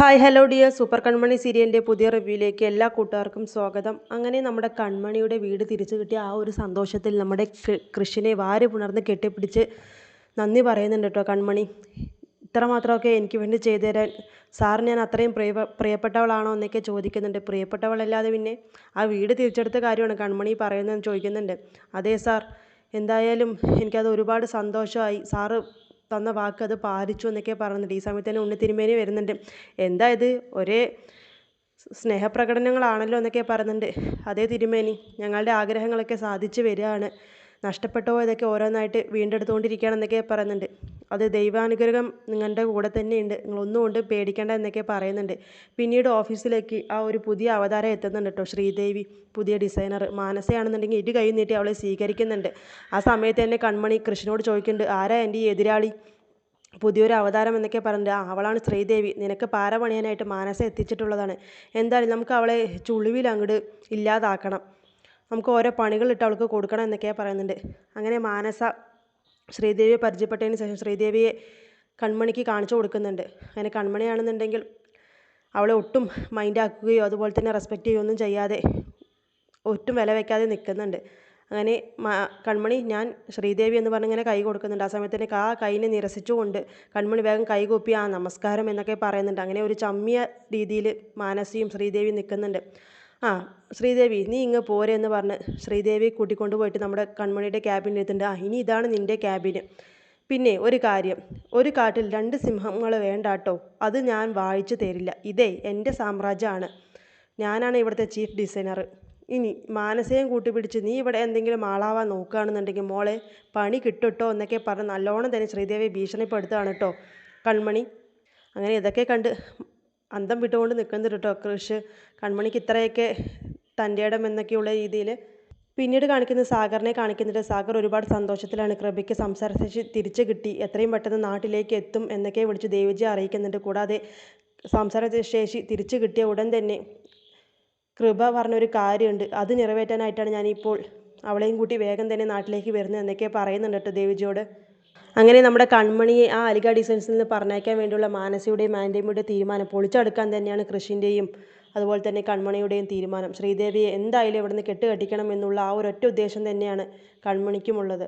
Hi hello dear super Kanmani സീരിയലിന്റെ പുതിയ റിവ്യൂയിലേക്ക് എല്ലാ കൂട്ടുകാർക്കും സ്വാഗതം. അങ്ങനെ നമ്മുടെ കൺമണിയുടെ വീട് തിരിച്ചു കിട്ടിയ ആ ഒരു സന്തോഷത്തിൽ നമ്മുടെ കൃഷിനെ വാരി പുണർന്ന് കെട്ടിപ്പിടിച്ച് നന്ദി പറയുന്നുണ്ട് കേട്ടോ കൺമണി. ഇത്രമാത്രമൊക്കെ എനിക്ക് വേണ്ടി ചെയ്തു തരാൻ സാർ ഞാൻ അത്രയും പ്രിയ പ്രിയപ്പെട്ടവളാണോ എന്നൊക്കെ ചോദിക്കുന്നുണ്ട്. പ്രിയപ്പെട്ടവളല്ലാതെ പിന്നെ ആ വീട് തിരിച്ചെടുത്ത കാര്യമാണ് കൺമണി പറയുന്നതെന്ന് ചോദിക്കുന്നുണ്ട്. അതേ സാർ എന്തായാലും എനിക്കത് ഒരുപാട് സന്തോഷമായി. സാറ് തന്ന വാക്ക് അത് പാലിച്ചു എന്നൊക്കെ പറയുന്നുണ്ട്. ഈ സമയത്ത് തന്നെ ഉണ്ണിത്തിരുമേനി വരുന്നുണ്ട്. എന്താ ഇത്? ഒരേ സ്നേഹപ്രകടനങ്ങളാണല്ലോ എന്നൊക്കെ പറയുന്നുണ്ട്. അതേ തിരുമേനി ഞങ്ങളുടെ ആഗ്രഹങ്ങളൊക്കെ സാധിച്ചു വരികയാണ്. നഷ്ടപ്പെട്ടോ ഇതൊക്കെ ഓരോന്നായിട്ട് വീണ്ടെടുത്തുകൊണ്ടിരിക്കുകയാണെന്നൊക്കെ പറയുന്നുണ്ട്. അത് ദൈവാനുഗ്രഹം നിങ്ങളുടെ കൂടെ തന്നെയുണ്ട്. നിങ്ങളൊന്നും കൊണ്ട് പേടിക്കേണ്ട എന്നൊക്കെ പറയുന്നുണ്ട്. പിന്നീട് ഓഫീസിലേക്ക് ആ ഒരു പുതിയ അവതാരം എത്തുന്നുണ്ട് കേട്ടോ. ശ്രീദേവി പുതിയ ഡിസൈനർ മാനസയാണെന്നുണ്ടെങ്കിൽ ഇരു കൈ നീട്ടി അവളെ സ്വീകരിക്കുന്നുണ്ട്. ആ സമയത്ത് തന്നെ കൺമണി കൃഷ്ണനോട് ചോദിക്കുന്നുണ്ട് ആരാ എന്റെ ഈ എതിരാളി? പുതിയൊരു അവതാരം എന്നൊക്കെ പറഞ്ഞിട്ട് അവളാണ് ശ്രീദേവി. നിനക്ക് പാര പണിയാനായിട്ട് മാനസ എത്തിച്ചിട്ടുള്ളതാണ്. എന്തായാലും നമുക്ക് അവളെ ചുളിവിൽ അങ്ങോട്ട് ഇല്ലാതാക്കണം. നമുക്ക് ഓരോ പണികളിട്ട് അവൾക്ക് കൊടുക്കണം എന്നൊക്കെയാണ് പറയുന്നുണ്ട്. അങ്ങനെ മാനസ ശ്രീദേവിയെ പരിചയപ്പെട്ടതിന് ശേഷം ശ്രീദേവിയെ കൺമണിക്ക് കാണിച്ചു കൊടുക്കുന്നുണ്ട്. അങ്ങനെ കൺമണിയാണെന്നുണ്ടെങ്കിൽ അവളെ ഒട്ടും മൈൻഡാക്കുകയോ അതുപോലെ തന്നെ റെസ്പെക്റ്റ് ചെയ്യുകയോ ഒന്നും ചെയ്യാതെ ഒട്ടും വില വയ്ക്കാതെ നിൽക്കുന്നുണ്ട്. അങ്ങനെ കൺമണി ഞാൻ ശ്രീദേവി എന്ന് പറഞ്ഞ് ഇങ്ങനെ കൈ കൊടുക്കുന്നുണ്ട്. ആ സമയത്ത് എനിക്ക് ആ കൈനെ നിരസിച്ചുകൊണ്ട് കൺമണി വേഗം കൈ കൂപ്പി ആ നമസ്കാരം എന്നൊക്കെ പറയുന്നുണ്ട്. അങ്ങനെ ഒരു ചമ്മിയ രീതിയിൽ മാനസിയും ശ്രീദേവിയും നിൽക്കുന്നുണ്ട്. ആ ശ്രീദേവി നീ ഇങ്ങ് പോരെ എന്ന് പറഞ്ഞ് ശ്രീദേവി കൂട്ടിക്കൊണ്ട് പോയിട്ട് നമ്മുടെ കൺമണിയുടെ ക്യാബിനിൽ എത്തിണ്ട് ആ ഇനി ഇതാണ് നിന്റെ ക്യാബിന് പിന്നെ ഒരു കാര്യം. ഒരു കാട്ടിൽ രണ്ട് സിംഹങ്ങൾ വേണ്ട കേട്ടോ അത് ഞാൻ വായിച്ചു തരില്ല. ഇതേ എന്റെ സാമ്രാജ്യമാണ്. ഞാനാണ് ഇവിടുത്തെ ചീഫ് ഡിസൈനർ ഇനി മാനസയും കൂട്ടിപ്പിടിച്ച് നീ ഇവിടെ എന്തെങ്കിലും ആളാവാൻ നോക്കുകയാണെന്നുണ്ടെങ്കിൽ മോളെ പണി കിട്ടട്ടോ എന്നൊക്കെ പറഞ്ഞ് നല്ലോണം തന്നെ ശ്രീദേവി ഭീഷണിപ്പെടുത്തുകയാണ് കേട്ടോ കൺമണി. അങ്ങനെ ഇതൊക്കെ കണ്ട് അന്തം വിട്ടുകൊണ്ട് നിൽക്കുന്നുണ്ട് കേട്ടോ കൃഷ്. കൺമണിക്ക് ഇത്രയൊക്കെ തന്റെ ഇടം എന്നൊക്കെയുള്ള രീതിയിൽ പിന്നീട് കാണിക്കുന്നത് സാഗറിനെ കാണിക്കുന്നുണ്ട്. സാഗർ ഒരുപാട് സന്തോഷത്തിലാണ് കൃപയ്ക്ക് സംസാരശേഷി തിരിച്ചു കിട്ടി. എത്രയും പെട്ടെന്ന് നാട്ടിലേക്ക് എത്തും എന്നൊക്കെ വിളിച്ച് ദേവിജി അറിയിക്കുന്നുണ്ട്. കൂടാതെ സംസാരശേഷി തിരിച്ചു കിട്ടിയ ഉടൻ തന്നെ കൃപ പറഞ്ഞൊരു കാര്യമുണ്ട്. അത് നിറവേറ്റാനായിട്ടാണ് ഞാനിപ്പോൾ അവളെയും കൂട്ടി വേഗം തന്നെ നാട്ടിലേക്ക് വരുന്നത് എന്നൊക്കെ പറയുന്നുണ്ട് കേട്ടോ ദേവിജിയോട്. അങ്ങനെ നമ്മുടെ കൺമണിയെ ആ അലിഗ ഡിസൈൻസിൽ നിന്ന് പറഞ്ഞയക്കാൻ വേണ്ടിയുള്ള മാനസയുടെയും ആന്റമിയുടെയും തീരുമാനം പൊളിച്ചെടുക്കാൻ തന്നെയാണ് കൃഷിന്റെയും അതുപോലെ തന്നെ കൺമണിയുടെയും തീരുമാനം. ശ്രീദേവിയെ എന്തായാലും ഇവിടുന്ന് കെട്ടുകെട്ടിക്കണം എന്നുള്ള ആ ഒരൊറ്റ ഉദ്ദേശം തന്നെയാണ് കൺമണിക്കുമുള്ളത്.